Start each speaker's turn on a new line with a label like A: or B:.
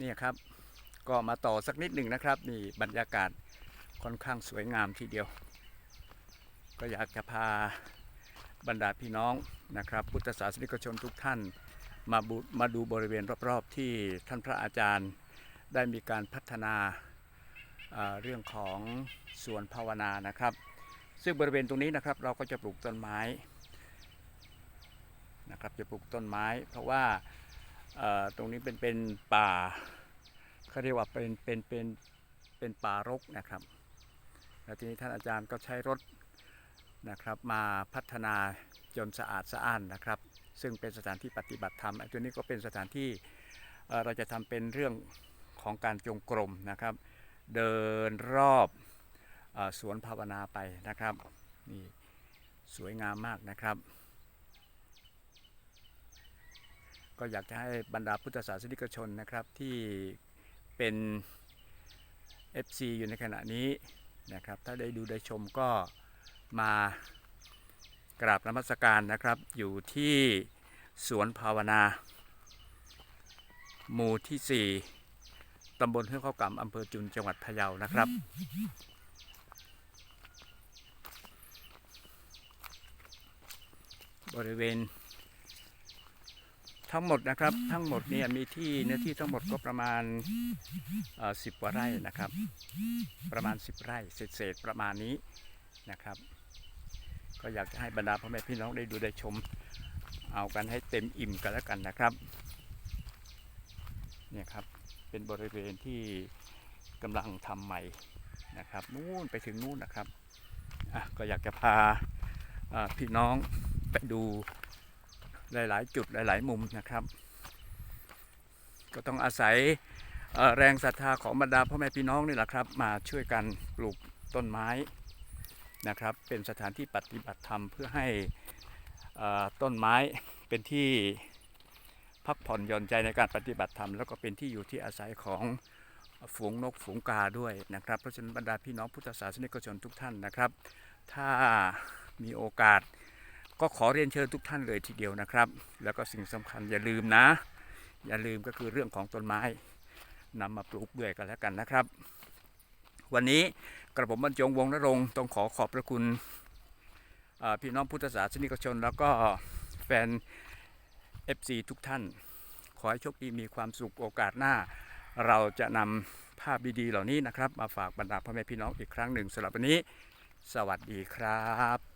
A: นี่ครับก็มาต่อสักนิดหนึ่งนะครับนี่บรรยากาศค่อนข้างสวยงามทีเดียว ก็อยากจะพาบรรดาพี่น้องนะครับ พุทธศาสนิกชนทุกท่าน มาบุมาดูบริเวณรอบๆ ที่ท่านพระอาจารย์ได้มีการพัฒนาเรื่องของสวนภาวนานะครับ ซึ่งบริเวณตรงนี้นะครับเราก็จะปลูกต้นไม้นะครับจะปลูกต้นไม้ เพราะว่า ตรงนี้เป็นเป็นป่าเขาเรียกว่าเป็นเป็นเป็นเป็นป่ารกนะครับแล้วทีนี้ท่านอาจารย์ก็ใช้รถนะครับมาพัฒนาจนสะอาดสะอ้านนะครับ ซึ่งเป็นสถานที่ปฏิบัติธรรมตัวนี้ก็เป็นสถานที่เราจะทำเป็นเรื่องของการจงกรมนะครับ เดินรอบอสวนภาวนาไปนะครับนี่สวยงามมากนะครับ ก็อยากจะให้บรรดาพุทธศาสนิกชนนะครับที่เป็น FC อยู่ในขณะนี้นะครับ ถ้าได้ดูได้ชมก็มากราบนมัสการนะครับ อยู่ที่สวนภาวนา หมู่ที่ 4ตำบลห้วยข้าวกำอำเภอจุนจังหวัดพะเยานะครับ บริเวณ ทั้งหมดนะครับทั้งหมดเนี่ยมีที่เนื้อที่ทั้งหมดก็ประมาณสิบกว่าไร่นะครับ ประมาณ 10 ไร่เศษๆประมาณนี้นะครับ ก็อยากจะให้บรรดาพ่อแม่พี่น้องได้ดูได้ชม เอากันให้เต็มอิ่มกันแล้วกันนะครับเนี่ยครับเป็นบริเวณที่กำลังทำใหม่นะครับนู่นไปถึงนู่นนะครับอะก็อยากจะพาอ่าพี่น้องไปดู หลาย ๆ จุดหลาย ๆ มุมนะครับ ก็ต้องอาศัยแรงศรัทธาของบรรดาพ่อแม่พี่น้องนี่แหละครับ มาช่วยกันปลูกต้นไม้นะครับ เป็นสถานที่ปฏิบัติธรรมเพื่อให้ต้นไม้เป็นที่พักผ่อนหย่อนใจในการปฏิบัติธรรม แล้วก็เป็นที่อยู่ที่อาศัยของฝูงนกฝูงกาด้วยนะครับ เพราะฉะนั้นบรรดาพี่น้องพุทธศาสนิกชนทุกท่านนะครับ ถ้ามีโอกาส ก็ขอเรียนเชิญทุกท่านเลยทีเดียวนะครับ แล้วก็สิ่งสำคัญอย่าลืมนะ อย่าลืมก็คือเรื่องของต้นไม้นำมาปลูกด้วยกันแล้วกันนะครับ วันนี้กระผมบรรจงวงนรงต้องขอขอบพระคุณพี่น้องพุทธศาสนิกชน แล้วก็แฟน FC ทุกท่าน ขอให้โชคดีมีความสุขโอกาสหน้า เราจะนำภาพดีๆเหล่านี้นะครับ มาฝากบรรดาพ่อแม่พี่น้องอีกครั้งหนึ่งสำหรับวันนี้ สวัสดีครับ